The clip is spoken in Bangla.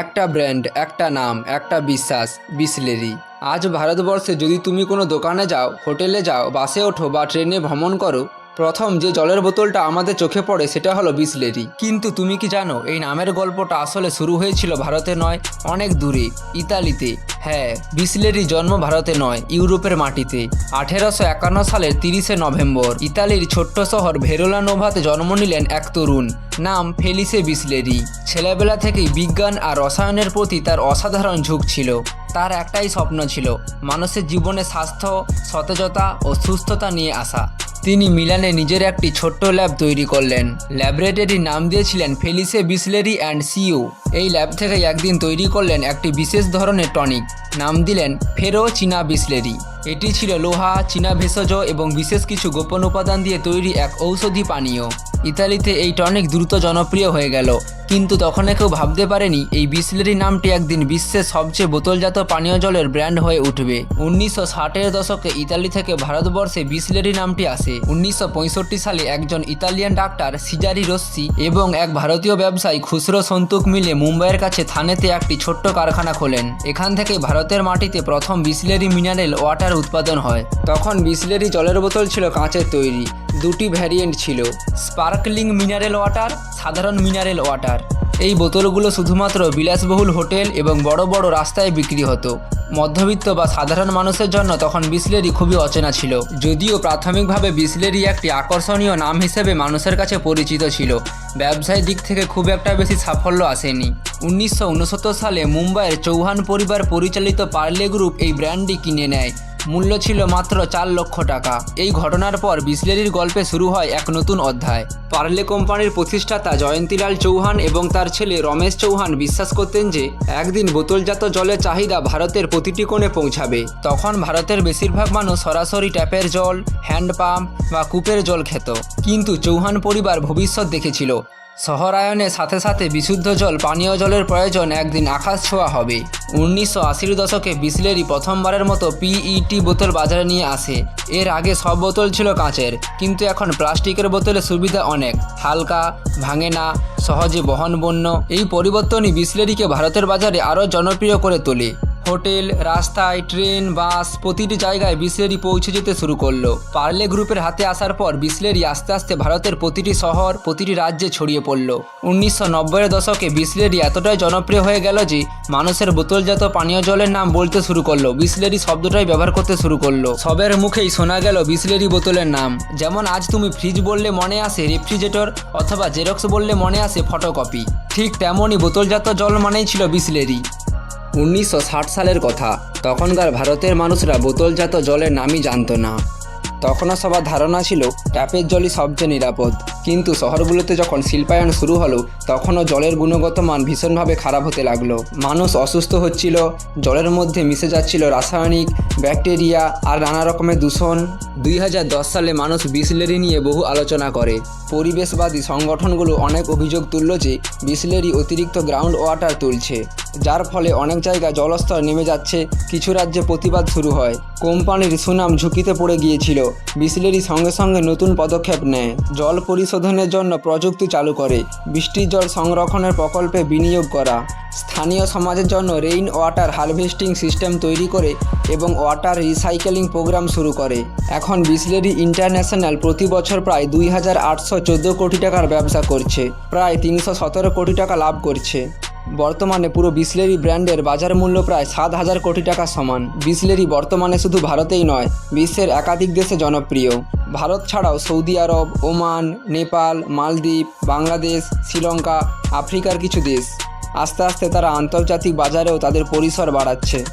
একটা ব্র্যান্ড, একটা নাম, একটা বিশ্বাস, বিসলেরি। আজ ভারতবর্ষে যদি তুমি কোনো দোকানে যাও, হোটেলে যাও, বাসে ওঠো বা ট্রেনে ভ্রমণ করো প্রথম যে জলের বোতলটা আমাদের চোখে পড়ে, সেটা হলো বিসলেরি। কিন্তু তুমি কি জানো, এই নামের গল্পটা আসলে শুরু হয়েছিল ভারতে নয়, অনেক দূরে, ইতালিতে। হ্যাঁ বিসলেরি জন্ম ভারতে নয়, ইউরোপের মাটিতে। আঠেরোশো একান্ন সালের তিরিশে নভেম্বর, ইতালির ছোট্ট শহর ভেরোলা নোভাতে জন্ম নিলেন এক তরুণ, নাম ফেলিসে বিসলেরি। ছেলেবেলা থেকেই বিজ্ঞান আর রসায়নের প্রতি তার অসাধারণ ঝুঁক ছিল। তার একটাই স্বপ্ন ছিল, মানুষের জীবনে স্বাস্থ্য, সতেজতা ও সুস্থতা নিয়ে আসা। তিনি মিলানে নিজের একটি ছোট্ট ল্যাব তৈরি করলেন। ল্যাবরেটরির নাম দিয়েছিলেন ফেলিসে বিসলেরি অ্যান্ড সিও। এই ল্যাব থেকে একদিন তৈরি করলেন একটি বিশেষ ধরনের টনিক। নাম দিলেন ফেরো চীনা বিসলেরি। এটি ছিল লোহা, চীনা ভেষজ এবং বিশেষ কিছু গোপন উপাদান দিয়ে তৈরি এক ঔষধি পানীয়। ইতালিতে এই টনিক দ্রুত জনপ্রিয় হয়ে গেল, কিন্তু তখন কেউ ভাবতে পারেনি এই বিসলেরি নামটি একদিন বিশ্বের সবচেয়ে বোতলজাত পানীয় জলের ব্র্যান্ড হয়ে উঠবে। উনিশশো ষাটের দশকে ইতালি থেকে ভারতবর্ষে বিসলেরি নামটি আসে। উনিশশো পঁয়ষট্টি সালে একজন ইতালিয়ান ডাক্তার সিজারি রস্সি এবং এক ভারতীয় ব্যবসায়ী খুচরো সন্তুক মিলে মুম্বাইয়ের কাছে থানেতে একটি ছোট্ট কারখানা খোলেন। এখান থেকে ভারতের মাটিতে প্রথম বিসলেরি মিনারেল ওয়াটার উৎপাদন হয়। তখন বিসলেরি জলের বোতল ছিল কাঁচের তৈরি। দুটি ভ্যারিয়েন্ট ছিল। স্পার্কলিং মিনারেল ওয়াটার, সাধারণ মিনারেল ওয়াটার। এই বোতলগুলো শুধুমাত্র বিলাসবহুল হোটেল এবং বড় বড় রাস্তায় বিক্রি হতো। মধ্যবিত্ত বা সাধারণ মানুষের জন্য তখন বিসলেরি খুবই অচেনা ছিল। যদিও প্রাথমিকভাবে বিসলেরি একটি আকর্ষণীয় নাম হিসেবে মানুষের কাছে পরিচিত ছিল। ব্যবসায়িক দিক থেকে খুব একটা বেশি সাফল্য আসেনি। উনিশশো উনসত্তর সালে মুম্বাইয়ের চৌহান পরিবার পরিচালিত পার্লে গ্রুপ এই ব্র্যান্ডটি কিনে নেয়। মূল্য ছিল মাত্র চার লক্ষ টাকা। এই ঘটনার পর বিসলেরির গল্পে শুরু হয় এক নতুন অধ্যায়। পার্লে কোম্পানির প্রতিষ্ঠাতা জয়ন্তীলাল চৌহান এবং তার ছেলে রমেশ চৌহান বিশ্বাস করতেন যে, একদিন বোতলজাত জলের চাহিদা ভারতের প্রতিটি কোণে পৌঁছাবে। তখন ভারতের বেশিরভাগ মানুষ সরাসরি ট্যাপের জল, হ্যান্ড পাম্প বা কূপের জল খেত। কিন্তু চৌহান পরিবার ভবিষ্যৎ দেখেছিল শহরায়নের সাথে সাথে বিশুদ্ধ জল পানীয় জলের প্রয়োজন একদিন আকাশ ছোঁয়া হবে। উনিশশো আশির দশকে বিসলেরি প্রথমবারের মতো পিইটি বোতল বাজারে নিয়ে আসে। এর আগে সব বোতল ছিল কাঁচের, কিন্তু এখন প্লাস্টিকের বোতলের সুবিধা অনেক। হালকা, ভাঙে না, সহজে বহনবন্য এই পরিবর্তনই বিসলেরিকে ভারতের বাজারে আরও জনপ্রিয় করে তোলে। হোটেল, রাস্তায় ট্রেন, বাস প্রতিটি জায়গায় বিসলেরি পৌঁছে যেতে শুরু করল। পার্লে গ্রুপের হাতে আসার পর বিসলেরি আস্তে আস্তে ভারতের প্রতিটি শহর, প্রতিটি রাজ্যে ছড়িয়ে পড়ল। উনিশশো নব্বইয়ের দশকে বিসলেরি এতটাই জনপ্রিয় হয়ে গেল যে মানুষের বোতলজাত পানীয় জলের নাম বলতে শুরু করল। বিসলেরি শব্দটাই ব্যবহার করতে শুরু করল। সবের মুখেই শোনা গেল বিসলেরি বোতলের নাম। যেমন আজ তুমি ফ্রিজ বললে মনে আসে রেফ্রিজারেটর অথবা জেরক্স বললে মনে আসে ফটোকপি। ঠিক তেমনই বোতলজাত জল মানেই ছিল বিসলেরি। উনিশশো ষাট সালের কথা। তখনকার ভারতের মানুষরা বোতলজাত জলের নামই জানত না। তখনও সবার ধারণা ছিল, ট্যাপের জলই সবচেয়ে নিরাপদ। কিন্তু শহরগুলোতে যখন শিল্পায়ন শুরু হলো, তখনও জলের গুণগত মান ভীষণভাবে খারাপ হতে লাগল। মানুষ অসুস্থ হচ্ছিল, জলের মধ্যে মিশে যাচ্ছিল রাসায়নিক, ব্যাকটেরিয়া আর নানা রকমের দূষণ। দুই হাজার দশ সালে মানুষ বিসলেরি নিয়ে বহু আলোচনা করে। পরিবেশবাদী সংগঠনগুলো অনেক অভিযোগ তুলল যে, বিসলেরি অতিরিক্ত গ্রাউন্ড ওয়াটার তুলছে। যার ফলে অনেক জায়গায় জলস্তর নেমে যাচ্ছে, কিছু রাজ্যে প্রতিবাদ শুরু হয়। কোম্পানির সুনাম ঝুঁকিতে পড়ে গিয়েছিল। বিসলেরি সঙ্গে সঙ্গে নতুন পদক্ষেপ নেয়। জল পরিশোধনের জন্য প্রযুক্তি চালু করে। বৃষ্টির জল সংরক্ষণের প্রকল্পে বিনিয়োগ করা। স্থানীয় সমাজের জন্য রেইন ওয়াটার হারভেস্টিং সিস্টেম তৈরি করে এবং ওয়াটার রিসাইকেলিং প্রোগ্রাম শুরু করে। এখন বিসলেরি ইন্টারন্যাশনাল প্রতি বছর প্রায় দুই হাজার আটশো চোদ্দ কোটি টাকার ব্যবসা করছে। প্রায় তিনশো সতেরো কোটি টাকা লাভ করছে। বর্তমানে পুরো বিসলেরি ব্র্যান্ডের বাজার মূল্য প্রায় সাত হাজার কোটি টাকা সমান। বিসলেরি বর্তমানে শুধু ভারতেই নয়, বিশ্বের একাধিক দেশে জনপ্রিয়। ভারত ছাড়াও সৌদি আরব, ওমান, নেপাল, মালদ্বীপ, বাংলাদেশ, শ্রীলঙ্কা, আফ্রিকার কিছু দেশ। আস্তে আস্তে তারা আন্তর্জাতিক বাজারেও তাদের পরিসর বাড়াচ্ছে।